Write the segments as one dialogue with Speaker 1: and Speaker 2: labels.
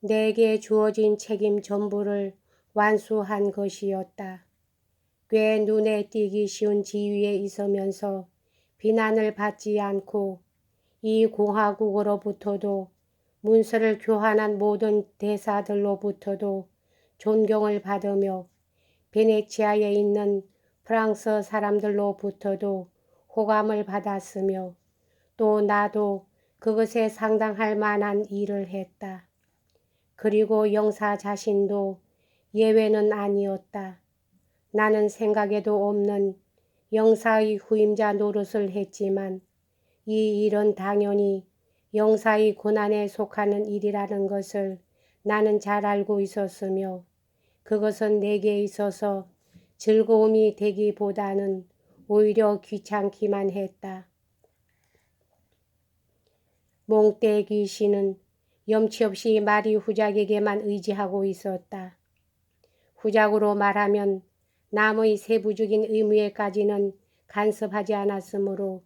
Speaker 1: 내게 주어진 책임 전부를 완수한 것이었다. 꽤 눈에 띄기 쉬운 지위에 있으면서 비난을 받지 않고 이 공화국으로부터도 문서를 교환한 모든 대사들로부터도 존경을 받으며 베네치아에 있는 프랑스 사람들로부터도 호감을 받았으며 또 나도 그것에 상당할 만한 일을 했다. 그리고 영사 자신도 예외는 아니었다. 나는 생각에도 없는 영사의 후임자 노릇을 했지만 이 일은 당연히 영사의 고난에 속하는 일이라는 것을 나는 잘 알고 있었으며 그것은 내게 있어서 즐거움이 되기보다는 오히려 귀찮기만 했다. 몽떼 귀신은 염치 없이 마리 후작에게만 의지하고 있었다. 후작으로 말하면 남의 세부적인 의무에까지는 간섭하지 않았으므로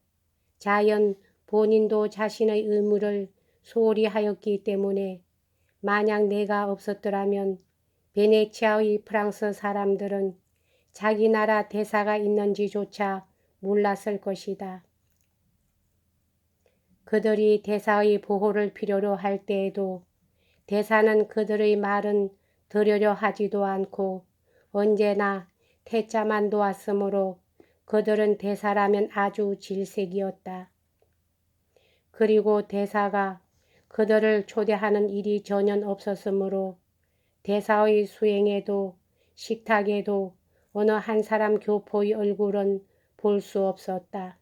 Speaker 1: 자연 본인도 자신의 의무를 소홀히 하였기 때문에 만약 내가 없었더라면 베네치아의 프랑스 사람들은 자기 나라 대사가 있는지조차 몰랐을 것이다. 그들이 대사의 보호를 필요로 할 때에도 대사는 그들의 말은 들으려 하지도 않고 언제나 태자만 놓았으므로 그들은 대사라면 아주 질색이었다. 그리고 대사가 그들을 초대하는 일이 전혀 없었으므로 대사의 수행에도 식탁에도 어느 한 사람 교포의 얼굴은 볼 수 없었다.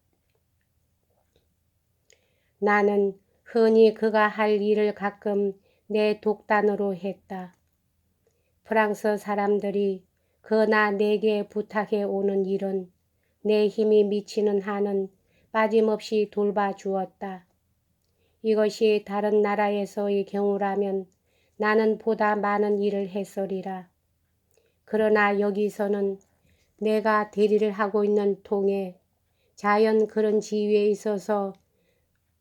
Speaker 1: 나는 흔히 그가 할 일을 가끔 내 독단으로 했다. 프랑스 사람들이 그나 내게 부탁해 오는 일은 내 힘이 미치는 한은 빠짐없이 돌봐 주었다. 이것이 다른 나라에서의 경우라면 나는 보다 많은 일을 했으리라. 그러나 여기서는 내가 대리를 하고 있는 통에 자연 그런 지위에 있어서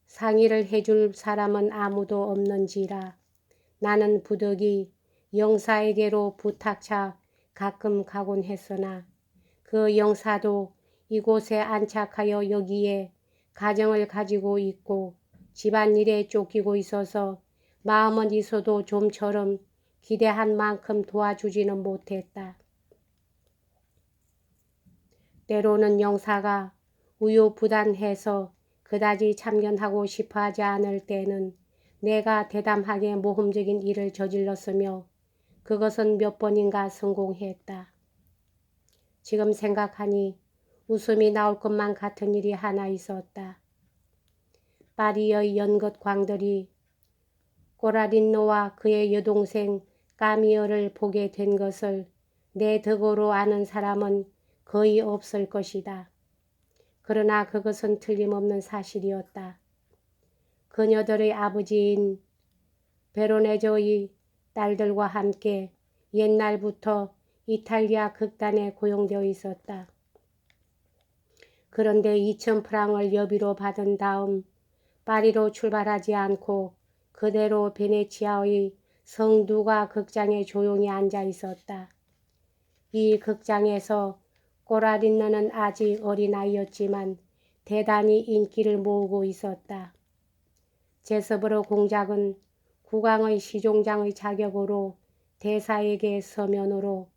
Speaker 1: 상의를 해줄 사람은 아무도 없는지라 나는 부득이 영사에게로 부탁차 가끔 가곤 했으나 그 영사도 이곳에 안착하여 여기에 가정을 가지고 있고 집안일에 쫓기고 있어서 마음은 있어도 좀처럼 기대한 만큼 도와주지는 못했다. 때로는 영사가 우유부단해서 그다지 참견하고 싶어 하지 않을 때는 내가 대담하게 모험적인 일을 저질렀으며 그것은 몇 번인가 성공했다. 지금 생각하니 웃음이 나올 것만 같은 일이 하나 있었다. 파리의 연것 광들이 꼬라린노와 그의 여동생 까미어를 보게 된 것을 내 덕으로 아는 사람은 거의 없을 것이다. 그러나 그것은 틀림없는 사실이었다. 그녀들의 아버지인 베로네조의 딸들과 함께 옛날부터 이탈리아 극단에 고용되어 있었다. 그런데 2천 프랑을 여비로 받은 다음 파리로 출발하지 않고 그대로 베네치아의 성두가 극장에 조용히 앉아 있었다. 이 극장에서 꼬라린너는 아직 어린아이였지만 대단히 인기를 모으고 있었다. 제서브로 공작은 국왕의 시종장의 자격으로 대사에게 서면으로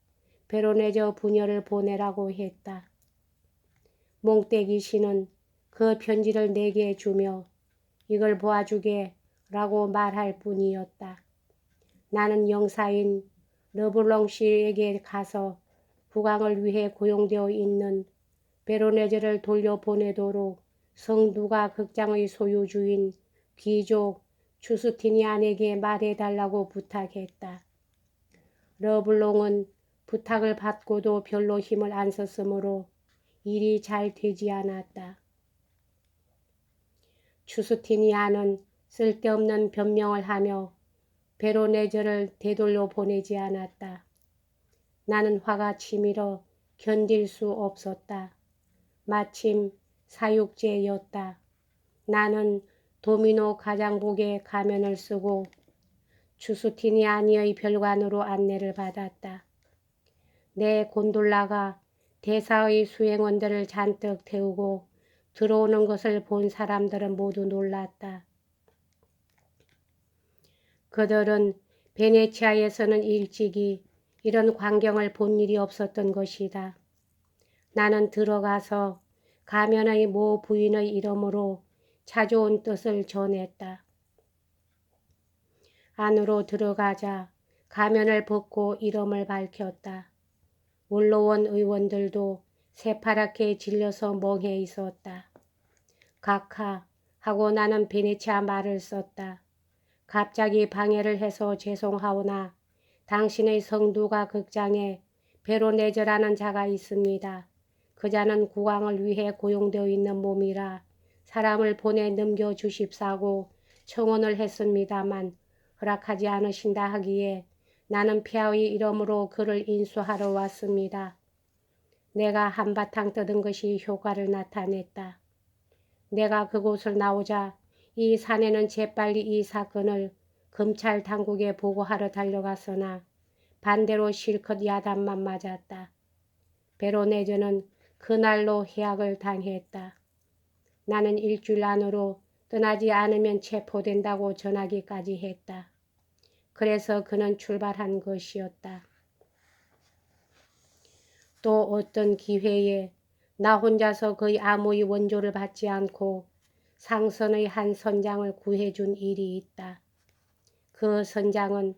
Speaker 1: 베로네저 부녀를 보내라고 했다. 몽떼기 씨는 그 편지를 내게 주며 이걸 보아주게 라고 말할 뿐이었다. 나는 영사인 러블롱 씨에게 가서 국왕을 위해 고용되어 있는 베로네즈를 돌려보내도록 성두가 극장의 소유주인 귀족 추스티니안에게 말해달라고 부탁했다. 러블롱은 부탁을 받고도 별로 힘을 안 썼으므로 일이 잘 되지 않았다. 추스티니안은 쓸데없는 변명을 하며 베로네즈를 되돌려 보내지 않았다. 나는 화가 치밀어 견딜 수 없었다. 마침 사육제였다. 나는 도미노 가장복에 가면을 쓰고 주스티니 아니의 별관으로 안내를 받았다. 내 곤돌라가 대사의 수행원들을 잔뜩 태우고 들어오는 것을 본 사람들은 모두 놀랐다. 그들은 베네치아에서는 일찍이 이런 광경을 본 일이 없었던 것이다. 나는 들어가서 가면의 모 부인의 이름으로 찾아온 뜻을 전했다. 안으로 들어가자 가면을 벗고 이름을 밝혔다. 올라온 의원들도 새파랗게 질려서 멍해 있었다. 각하 하고 나는 베네치아 말을 썼다. 갑자기 방해를 해서 죄송하오나 당신의 성두가 극장에 베로네저라는 자가 있습니다. 그 자는 국왕을 위해 고용되어 있는 몸이라 사람을 보내 넘겨 주십사고 청원을 했습니다만 허락하지 않으신다 하기에 나는 폐하의 이름으로 그를 인수하러 왔습니다. 내가 한바탕 떠든 것이 효과를 나타냈다. 내가 그곳을 나오자 이 사내는 재빨리 이 사건을 검찰 당국에 보고하러 달려갔으나 반대로 실컷 야단만 맞았다. 베로네저는 그날로 해악을 당했다. 나는 일주일 안으로 떠나지 않으면 체포된다고 전하기까지 했다. 그래서 그는 출발한 것이었다. 또 어떤 기회에 나 혼자서 거의 아무의 원조를 받지 않고 상선의 한 선장을 구해준 일이 있다. 그 선장은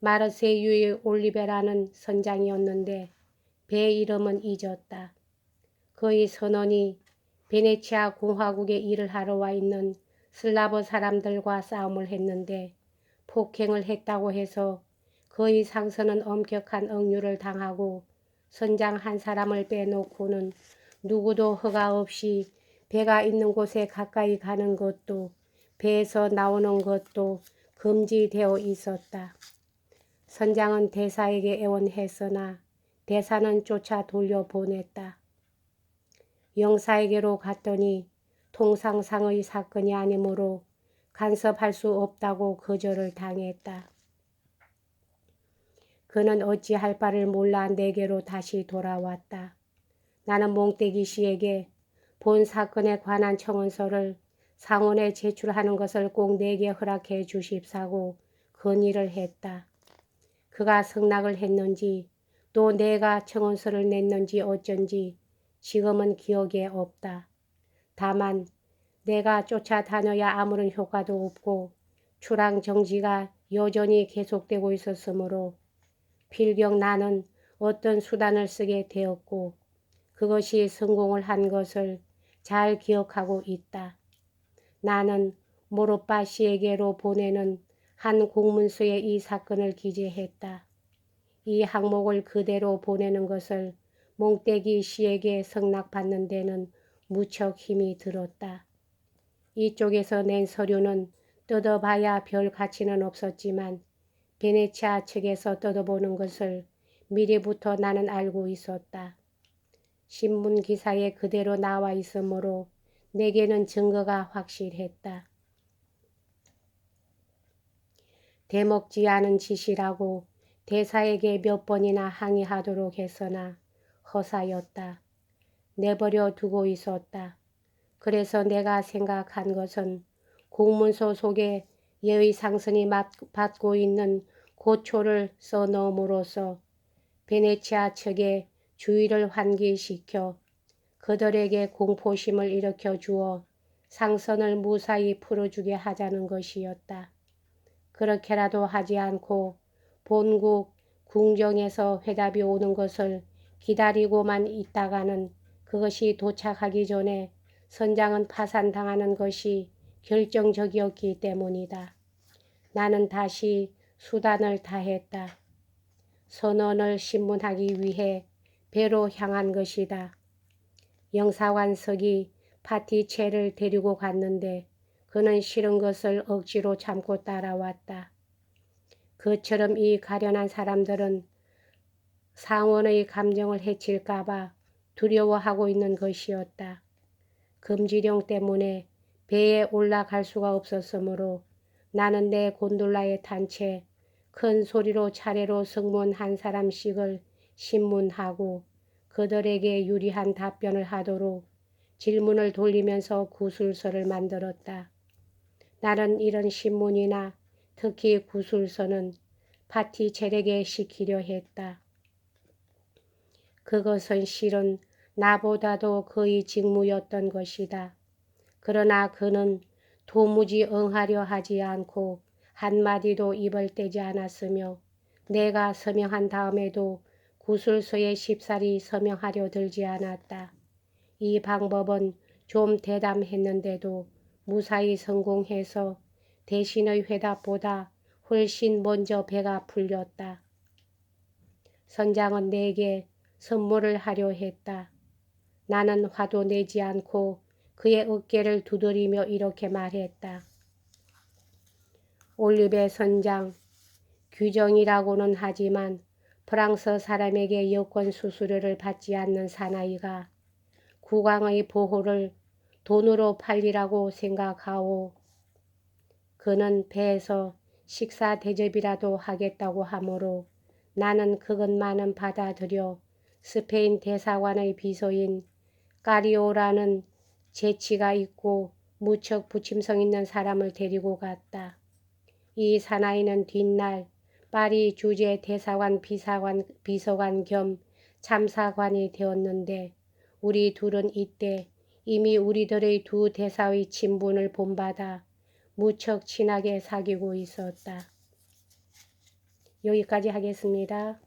Speaker 1: 마르세유의 올리베라는 선장이었는데 배 이름은 잊었다. 그의 선원이 베네치아 공화국에 일을 하러 와 있는 슬라브 사람들과 싸움을 했는데 폭행을 했다고 해서 그의 상선은 엄격한 억류를 당하고 선장 한 사람을 빼놓고는 누구도 허가 없이 배가 있는 곳에 가까이 가는 것도 배에서 나오는 것도 금지되어 있었다. 선장은 대사에게 애원했으나 대사는 쫓아 돌려보냈다. 영사에게로 갔더니 통상상의 사건이 아니므로 간섭할 수 없다고 거절을 당했다. 그는 어찌할 바를 몰라 내게로 다시 돌아왔다. 나는 몽떼기 씨에게 본 사건에 관한 청원서를 상원에 제출하는 것을 꼭 내게 허락해 주십사고 건의를 했다. 그가 승낙을 했는지 또 내가 청원서를 냈는지 어쩐지 지금은 기억에 없다. 다만 내가 쫓아다녀야 아무런 효과도 없고 출항 정지가 여전히 계속되고 있었으므로 필경 나는 어떤 수단을 쓰게 되었고 그것이 성공을 한 것을 잘 기억하고 있다. 나는 모로빠 씨에게로 보내는 한 공문서에 이 사건을 기재했다. 이 항목을 그대로 보내는 것을 몽떼기 씨에게 성낙받는 데는 무척 힘이 들었다. 이쪽에서 낸 서류는 뜯어봐야 별 가치는 없었지만 베네치아 측에서 뜯어보는 것을 미리부터 나는 알고 있었다. 신문 기사에 그대로 나와 있으므로 내게는 증거가 확실했다. 대먹지 않은 짓이라고 대사에게 몇 번이나 항의하도록 했으나 허사였다. 내버려 두고 있었다. 그래서 내가 생각한 것은 공문서 속에 예의 상선이 받고 있는 고초를 써넣음으로써 베네치아 측에 주의를 환기시켜 그들에게 공포심을 일으켜 주어 상선을 무사히 풀어주게 하자는 것이었다. 그렇게라도 하지 않고 본국 궁정에서 회답이 오는 것을 기다리고만 있다가는 그것이 도착하기 전에 선장은 파산당하는 것이 결정적이었기 때문이다. 나는 다시 수단을 다했다. 선언을 신문하기 위해 배로 향한 것이다. 영사관석이 파티체를 데리고 갔는데 그는 싫은 것을 억지로 참고 따라왔다. 그처럼 이 가련한 사람들은 상원의 감정을 해칠까봐 두려워하고 있는 것이었다. 금지령 때문에 배에 올라갈 수가 없었으므로 나는 내 곤돌라에 탄 채 큰 소리로 차례로 성문 한 사람씩을 신문하고 그들에게 유리한 답변을 하도록 질문을 돌리면서 구술서를 만들었다. 나는 이런 신문이나 특히 구술서는 파티 체력에 시키려 했다. 그것은 실은 나보다도 그의 직무였던 것이다. 그러나 그는 도무지 응하려 하지 않고 한마디도 입을 떼지 않았으며 내가 서명한 다음에도 구술서에 쉽사리 서명하려 들지 않았다. 이 방법은 좀 대담했는데도 무사히 성공해서 대신의 회답보다 훨씬 먼저 배가 풀렸다. 선장은 내게 선물을 하려 했다. 나는 화도 내지 않고 그의 어깨를 두드리며 이렇게 말했다. 올리베 선장, 규정이라고는 하지만 프랑스 사람에게 여권 수수료를 받지 않는 사나이가 국왕의 보호를 돈으로 팔리라고 생각하오. 그는 배에서 식사 대접이라도 하겠다고 하므로 나는 그것만은 받아들여 스페인 대사관의 비서인 까리오라는 재치가 있고 무척 부침성 있는 사람을 데리고 갔다. 이 사나이는 뒷날 파리 주재 대사관 비사관, 비서관 겸 참사관이 되었는데 우리 둘은 이때 이미 우리들의 두 대사의 친분을 본받아 무척 친하게 사귀고 있었다. 여기까지 하겠습니다.